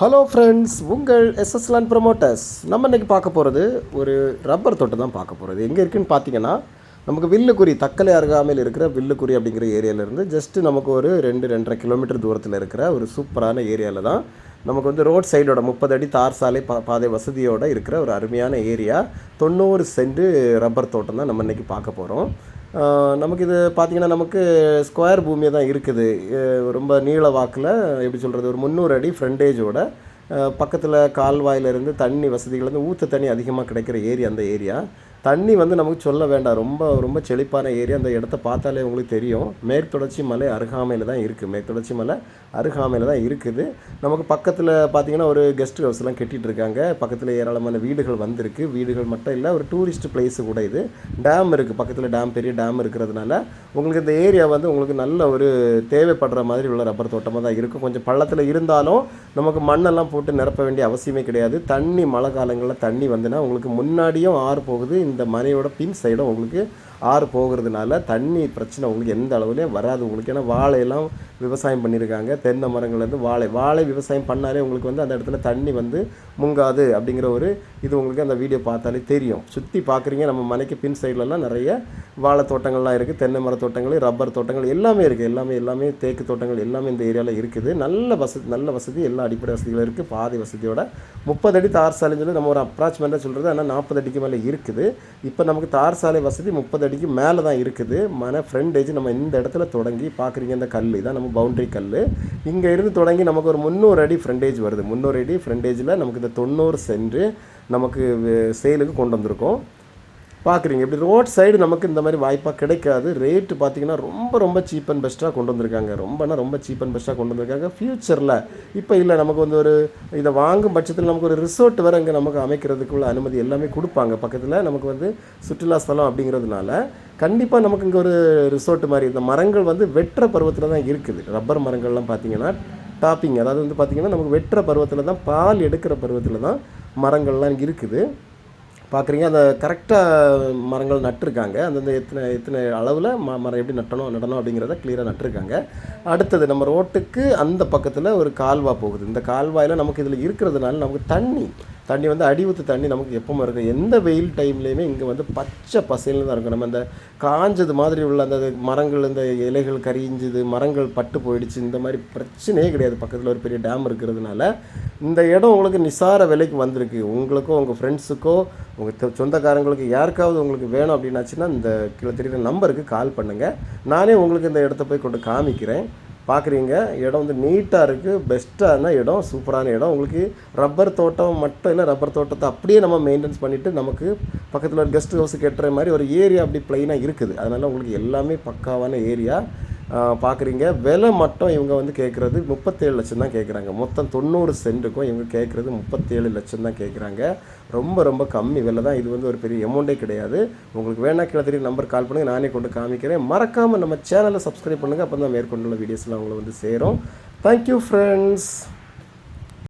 Hello friends உங்கள் எஸ்எஸ்லான் promoters நம்ம இன்றைக்கி பார்க்க போகிறது ஒரு ரப்பர் தோட்டம் தான் பார்க்க போகிறது எங்கே இருக்குதுன்னு பார்த்தீங்கன்னா நமக்கு வில்லுக்குறி தக்கலை அருகாமையில் இருக்கிற வில்லுக்குறி அப்படிங்கிற ஏரியாவிலேருந்து ஜஸ்ட்டு நமக்கு ஒரு ரெண்டு ரெண்டரை கிலோமீட்டர் தூரத்தில் இருக்கிற ஒரு சூப்பரான ஏரியாவில் தான் நமக்கு வந்து ரோட் சைடோட முப்பது அடி தார் சாலை பா பாதை வசதியோடு இருக்கிற ஒரு அருமையான ஏரியா. தொண்ணூறு சென்ட் ரப்பர் தோட்டம் தான் நம்ம இன்றைக்கி பார்க்க போகிறோம் நமக்கு இது பார்த்திங்கன்னா நமக்கு ஸ்கொயர் பூமியாக தான் இருக்குது. ரொம்ப நீள வாக்கில் எப்படி சொல்கிறது ஒரு முந்நூறு அடி ஃப்ரண்டேஜோட பக்கத்தில் கால்வாயிலிருந்து தண்ணி வசதிகள் வந்து ஊற்று தண்ணி அதிகமாக கிடைக்கிற ஏரியா அந்த ஏரியா. தண்ணி வந்து நமக்கு சொல்ல வேண்டாம். ரொம்ப ரொம்ப செழிப்பான ஏரியா. அந்த இடத்த பார்த்தாலே உங்களுக்கு தெரியும். மேற்கு தொடர்ச்சி மலை அருகாமையில் தான் இருக்குது மேற்கு தொடர்ச்சி மலை அருகாமையில் தான் இருக்குது. நமக்கு பக்கத்தில் பார்த்தீங்கன்னா ஒரு கெஸ்ட் ஹவுஸ்லாம் கட்டிகிட்ருக்காங்க இருக்காங்க. பக்கத்தில் ஏராளமான வீடுகள் வந்திருக்கு. வீடுகள் மட்டும் இல்லை ஒரு டூரிஸ்ட் பிளேஸு கூட இது. டேம் இருக்குது பக்கத்தில் டேம் பெரிய டேம் இருக்கிறதுனால உங்களுக்கு இந்த ஏரியா வந்து உங்களுக்கு நல்ல ஒரு தேவைப்படுற மாதிரி உள்ள ரப்பர் தோட்டமாக தான் இருக்கும். கொஞ்சம் பள்ளத்தில் இருந்தாலும் நமக்கு மண்ணெல்லாம் போட்டு நிரப்ப வேண்டிய அவசியமே கிடையாது. தண்ணி மழை காலங்களில் தண்ணி வந்துன்னா உங்களுக்கு முன்னாடியும் ஆறு போகுது இந்த மனையோட பின் சைடும் உங்களுக்கு ஆறு போகிறதுனால தண்ணி பிரச்சனை உங்களுக்கு எந்த அளவுலேயும் வராது உங்களுக்கு. ஏன்னா வாழையெல்லாம் விவசாயம் பண்ணியிருக்காங்க தென்னை மரங்கள்லேருந்து வாழை. வாழை விவசாயம் பண்ணாலே உங்களுக்கு வந்து அந்த இடத்துல தண்ணி வந்து முங்காது அப்படிங்கிற ஒரு இது உங்களுக்கு அந்த வீடியோ பார்த்தாலே தெரியும். சுற்றி பார்க்குறீங்க நம்ம மனைக்கு பின் சைட்லலாம் நிறைய வாழை தோட்டங்கள்லாம் இருக்குது தென்னை மர தோட்டங்கள் ரப்பர் தோட்டங்கள் எல்லாமே இருக்குது எல்லாமே எல்லாமே தேக்கு தோட்டங்கள் எல்லாமே இந்த ஏரியாவில் இருக்குது. நல்ல வசதி நல்ல வசதி எல்லா அடிப்படை வசதிகளும் இருக்குது பாதை வசதியோட முப்பது அடி தார் சாலைன்னு சொல்லி நம்ம ஒரு அப்ராச்மெண்ட்டாக சொல்கிறது ஆனால் நாற்பது அடிக்கு மேலே இருக்குது. இப்போ நமக்கு தார் சாலை வசதி முப்பது அடிக்கு மேலே தான் இருக்குது. மன ஃப்ரண்டேஜ் நம்ம இந்த இடத்துல தொடங்கி பார்க்குறீங்க இந்த கல் இதான் நம்ம பவுண்டரி கல் இங்கே இருந்து தொடங்கி நமக்கு ஒரு முந்நூறு அடி ஃப்ரண்டேஜ் வருது. முந்நூறு அடி ஃப்ரண்டேஜில் நமக்கு இந்த தொண்ணூறு சென்று நமக்கு சேலுக்கு கொண்டு வந்திருக்கோம். பார்க்குறீங்க. இப்படி ரோட் சைடு நமக்கு இந்த மாதிரி வாய்ப்பாக கிடைக்காது. ரேட்டு பார்த்தீங்கன்னா ரொம்ப ரொம்ப சீப் அண்ட் பெஸ்ட்டாக கொண்டு வந்திருக்காங்க. ரொம்பனா ரொம்ப சீப் அண்ட் பெஸ்ட்டாக கொண்டு வந்திருக்காங்க. ஃப்யூச்சரில் இப்போ இல்லை நமக்கு வந்து ஒரு இதை வாங்கும் பட்சத்தில் நமக்கு ஒரு ரிசோர்ட் வேறு இங்கே நமக்கு அமைக்கிறதுக்குள்ள அனுமதி எல்லாமே கொடுப்பாங்க. பக்கத்தில் நமக்கு வந்து சுற்றுலா ஸ்தலம் அப்படிங்கிறதுனால கண்டிப்பாக நமக்கு இங்கே ஒரு ரிசோர்ட் மாதிரி இந்த மரங்கள் வந்து வெட்டுற பருவத்தில் தான் இருக்குது. ரப்பர் மரங்கள்லாம் பார்த்தீங்கன்னா டாப்பிங் அதாவது வந்து பார்த்திங்கன்னா நமக்கு வெட்டுற பருவத்தில் தான் பால் எடுக்கிற பருவத்தில் தான் மரங்கள்லாம் இருக்குது. பார்க்குறீங்க. அந்த கரெக்டாக மரங்கள் நட்டிருக்காங்க. அந்தந்த எத்தனை எத்தனை அளவில் ம மரம் எப்படி நட்டணும் நடணும் அப்படிங்கிறத கிளியராக நட்டிருக்காங்க. அடுத்தது நம்ம ரோட்டுக்கு அந்த பக்கத்தில் ஒரு கால்வா போகுது. இந்த கால்வாயில் நமக்கு இதில் இருக்கிறதுனால நமக்கு தண்ணி தண்ணி வந்து அடிவுத்து தண்ணி நமக்கு எப்பவும் இருக்கும். எந்த வெயில் டைம்லேயுமே இங்கே வந்து பச்சை பசையில் தான் இருக்கும். நம்ம அந்த காஞ்சது மாதிரி உள்ள அந்த மரங்கள் இந்த இலைகள் கரிஞ்சுது மரங்கள் பட்டு போயிடுச்சு இந்த மாதிரி பிரச்சனையே கிடையாது. பக்கத்தில் ஒரு பெரிய டேம் இருக்கிறதுனால இந்த இடம் உங்களுக்கு நிசார விலைக்கு வந்திருக்கு. உங்களுக்கோ உங்கள் ஃப்ரெண்ட்ஸுக்கோ உங்கள் சொந்தக்காரங்களுக்கு யாருக்காவது உங்களுக்கு வேணும் அப்படின்னாச்சுன்னா இந்த கீழே தெரியுற நம்பருக்கு கால் பண்ணுங்கள் நானே உங்களுக்கு இந்த இடத்த போய் கொண்டு காமிக்கிறேன். பார்க்குறீங்க இடம் வந்து நீட்டாக இருக்குது பெஸ்ட்டான இடம் சூப்பரான இடம். உங்களுக்கு ரப்பர் தோட்டம் மட்டும் இல்லை ரப்பர் தோட்டத்தை அப்படியே நம்ம மெயின்டைன்ஸ் பண்ணிவிட்டு நமக்கு பக்கத்தில் ஒரு கெஸ்ட் ஹவுஸ் கட்டுற மாதிரி ஒரு ஏரியா அப்படி ப்ளைனாக இருக்குது. அதனால் உங்களுக்கு எல்லாமே பக்காவான ஏரியா பார்க்குறீங்க விலை மட்டும் இவங்க வந்து கேட்குறது முப்பத்தேழு லட்சம் தான் கேட்குறாங்க மொத்தம் தொண்ணூறு சென்ட்டுக்கும் இவங்க கேட்குறது முப்பத்தேழு லட்சம் தான் கேட்குறாங்க ரொம்ப ரொம்ப கம்மி விலை தான். இது வந்து ஒரு பெரிய அமௌண்ட்டே கிடையாது. உங்களுக்கு வேணா கீழே தெரியும் நம்பர் கால் பண்ணுங்கள் நானே கொண்டு காமிக்கிறேன். மறக்காமல் நம்ம சேனலை சப்ஸ்கிரைப் பண்ணுங்கள் அப்போ தான் மேற்கொண்டுள்ள வீடியோஸ்லாம் அவங்கள வந்து சேரும். Thank you friends